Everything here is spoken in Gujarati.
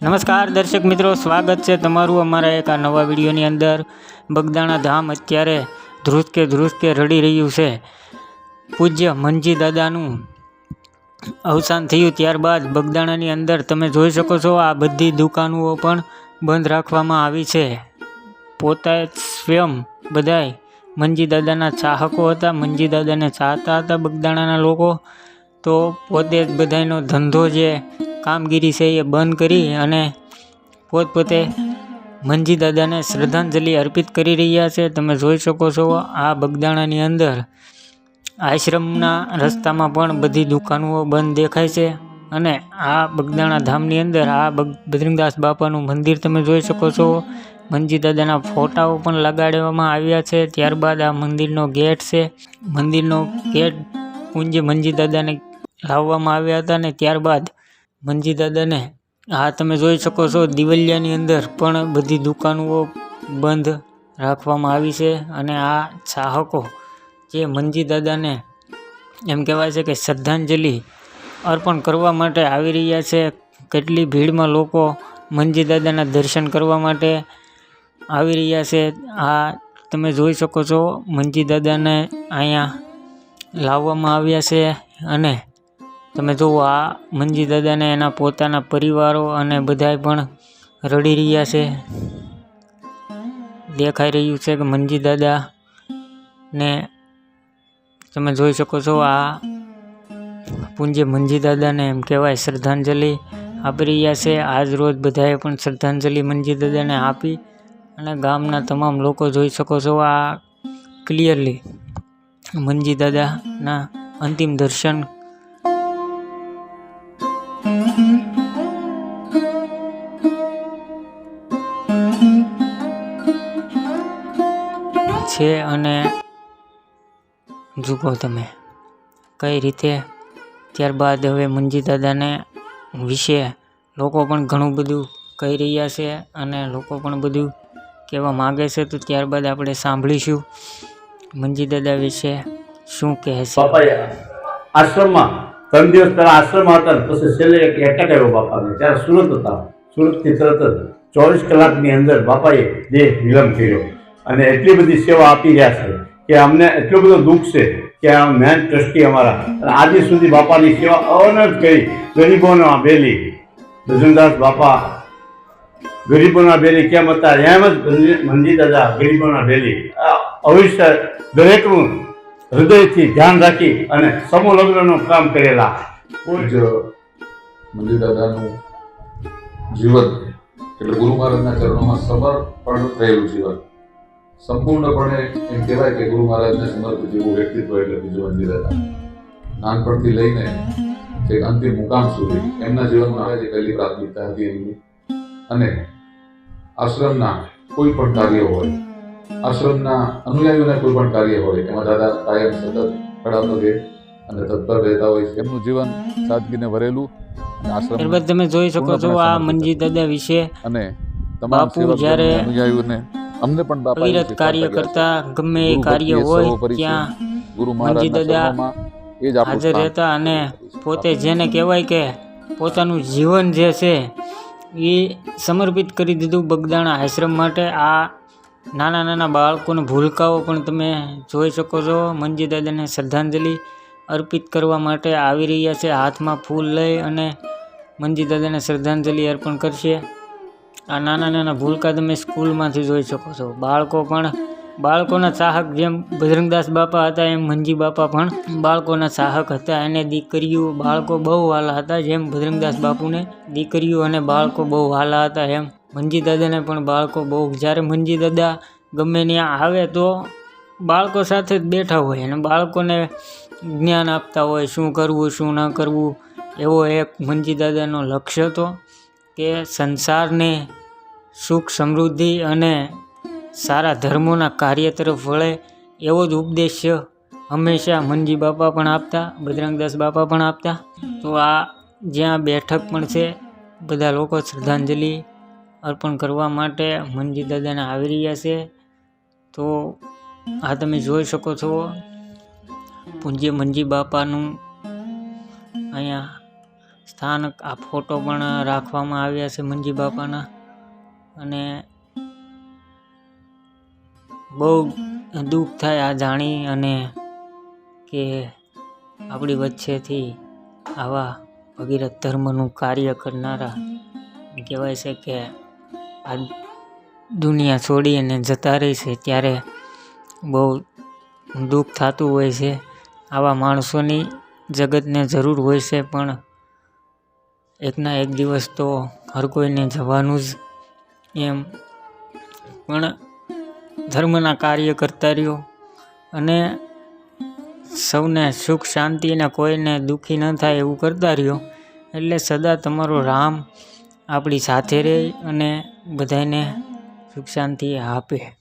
નમસ્કાર, દર્શક મિત્રો, સ્વાગત છે તમારું અમારા એક આ નવા વિડીયોની અંદર. બગદાણા ધામ અત્યારે ધ્રુસકે ધ્રુસકે રડી રહ્યું છે. પૂજ્ય મંજી દાદાનું અવસાન થયું ત્યારબાદ બગદાણાની અંદર તમે જોઈ શકો છો, આ બધી દુકાનો પણ બંધ રાખવામાં આવી છે. પોતા સ્વયં બધાય મંજી દાદાના ચાહકો હતા મંજી દાદાને ચાહતા હતા બગદાણાના લોકો. તો પોતે જ બધાયનો ધંધો જે કામગીરી છે એ બંધ કરી અને પોતપોતે મંજી દાદાને શ્રદ્ધાંજલિ અર્પિત કરી રહ્યા છે. તમે જોઈ શકો છો આ બગદાણાની અંદર આશ્રમના રસ્તામાં પણ બધી દુકાનો બંધ દેખાય છે અને આ બગદાણા ધામની અંદર આ બદ્રીદાસ બાપાનું મંદિર તમે જોઈ શકો છો. મંજી દાદાના ફોટાઓ પણ લગાડવામાં આવ્યા છે. ત્યારબાદ આ મંદિરનો ગેટ છે. મંદિરનો ગેટ પૂંજે મંજી દાદાને લાવવામાં આવ્યા હતા ને ત્યારબાદ મંજી દાદાને આ તમે જોઈ શકો છો, દિવલિયાની અંદર પણ બધી દુકાનો બંધ રાખવામાં આવી છે અને આ ચાહકો જે મંજી દાદાને એમ કહેવાય છે કે શ્રદ્ધાંજલિ અર્પણ કરવા માટે આવી રહ્યા છે, કેટલી ભીડમાં લોકો મંજી દાદાના દર્શન કરવા માટે આવી રહ્યા છે, આ તમે જોઈ શકો છો મંજી દાદાને અહીંયા લાવવામાં આવ્યા છે અને તમે જુઓ, આ મંજી દાદાને એના પોતાના પરિવારો અને બધાય પણ રડી રહ્યા છે. દેખાઈ રહ્યું છે કે મંજી દાદા ને તમે જોઈ શકો છો, આ પૂંજે મંજી દાદાને એમ કહેવાય શ્રદ્ધાંજલિ આપી રહ્યા છે. આજ રોજ બધાએ પણ શ્રદ્ધાંજલિ મંજી દાદાને આપી અને ગામના તમામ લોકો જોઈ શકો છો, આ ક્લિયરલી મંજી દાદાના અંતિમ દર્શન છે અને જુઓ તમે કઈ રીતે ત્યારબાદ હવે મંજી દાદાને વિશે લોકો પણ ઘણું બધું કહી રહ્યા છે અને લોકો પણ બધું કહેવા માગે છે. તો ત્યારબાદ આપણે સાંભળીશું મંજી દાદા વિશે શું કહે છે આશ્રમમાં ત્રણ દિવસ પહેલા આશ્રમમાં હતા પછી છેલ્લે એક એટેક આવ્યો બાપાને. ત્યારે સુરત હતા. સુરતથી તરત જ ચોવીસ કલાકની અંદર બાપાએ દેહ વિલંબ કર્યો. અને એટલી બધી સેવા આપી રહ્યા છે કે અમને એટલું બધું દુઃખ છે કે આ મેન ટ્રસ્ટી અમારા. આજે સુધી બાપાની સેવા અવનત કરી ગરીબોના બેલી. દજનદાસ બાપા, ગરીબોના બેલી કેમ હતા? એમ જ મંજી દાદા ગરીબોના બેલી. અવશ્ય દરેકનું હૃદયથી ધ્યાન રાખી અને સમૂહ લગ્નનું કામ કરેલા. જ મંદિર દાદાનું જીવન એટલે ગુરુ મહારાજના ચરણોમાં સમર્પણ થયેલું જીવન. સંપૂર્ણપણે એમ કહેવાય કે ગુરુ મહારાજને સમર્પિત જેવું વ્યક્તિત્વ એટલે બીજું મંદિર દાદા નાનપણથી લઈને જે અંતિમ મુકામ સુધી એમના જીવનમાં જે પહેલી પ્રાથમિકતા હતી એમની. અને આશ્રમના કોઈ પણ કાર્ય હોય આશ્રમના અનુયાયીઓના કોઈ પણ કાર્ય હોય એમાં દાદા કાયમ સતત ખડા પગે અને તત્પર રહેતા હોય છે. એમનું જીવન સાદગીને ભરેલું અને આશ્રમ તમે જોઈ શકો છો આ મંજી દાદા વિશે. અને તમામ જ્યારે અનુયાયીઓને અમને પણ બાપા કાર્ય કરતા ગમે એ કાર્ય હોય ત્યાં ગુરુ મંજી મહારાજના દાદા એ જ હાજર રહેતા અને પોતે જેને કહેવાય કે પોતાનું જીવન જે છે એ સમર્પિત કરી દીધું બગદાણા આશ્રમ માટે. આ નાના નાના બાળકોને ભૂલકાઓ પણ તમે જોઈ શકો છો. મંજી દાદાને શ્રદ્ધાંજલિ અર્પિત કરવા માટે આવી રહ્યા છે. હાથમાં ફૂલ લઈ અને મંજી દાદાને શ્રદ્ધાંજલિ અર્પણ કરશે. આ નાના નાના ભૂલકા તમે સ્કૂલમાંથી જોઈ શકો છો. બાળકો પણ, બાળકોના ચાહક જેમ બજરંગદાસ બાપા હતા એમ મંજી બાપા પણ બાળકોના ચાહક હતા. અને દીકરીઓ, બાળકો બહુ વાલા હતા જેમ બજરંગદાસ બાપુને, દીકરીઓ અને બાળકો બહુ વાલા હતા એમ મંજી દાદાને પણ બાળકો બહુ, જ્યારે મંજી દાદા ગમે ત્યાં આવે તો બાળકો સાથે જ બેઠા હોય અને બાળકોને જ્ઞાન આપતા હોય શું કરવું, શું ન કરવું. એવો એક મંજી દાદાનો લક્ષ્ય હતો કે સંસારને સુખ, સમૃદ્ધિ અને સારા ધર્મોના કાર્ય તરફ વળે એવો જ ઉપદેશ્ય હંમેશા મંજી બાપા પણ આપતા બજરંગદાસ બાપા પણ આપતા. તો આ જ્યાં બેઠક પણ છે, બધા લોકો શ્રદ્ધાંજલિ અર્પણ કરવા માટે મંજી દાદાને આવી રહ્યા છે. તો આ તમે જોઈ શકો છો, પૂજ્ય મંજી બાપાનું અહીંયા સ્થાનક આ ફોટો પણ રાખવામાં આવ્યા છે મંજી બાપાના. અને બહુ દુઃખ થાય આ જાણી અને કે આપણી વચ્ચેથી આવા ભગીરથ ધર્મનું કાર્ય કરનારા કહેવાય છે કે આ દુનિયા છોડી અને જતા રહે છે, ત્યારે બહુ દુઃખ થતું હોય છે. આવા માણસોની જગતને જરૂર હોય છે, પણ એકના એક દિવસ તો હર કોઈને જવાનું જ એમ. પણ ધર્મના કાર્ય કરતા રહ્યો અને સૌને સુખ, શાંતિ અને કોઈને દુઃખી ન થાય એવું કરતા રહ્યો. એટલે સદા તમારો રામ આપણી સાથે રહે અને બધાને સુખ શાંતિ આપે.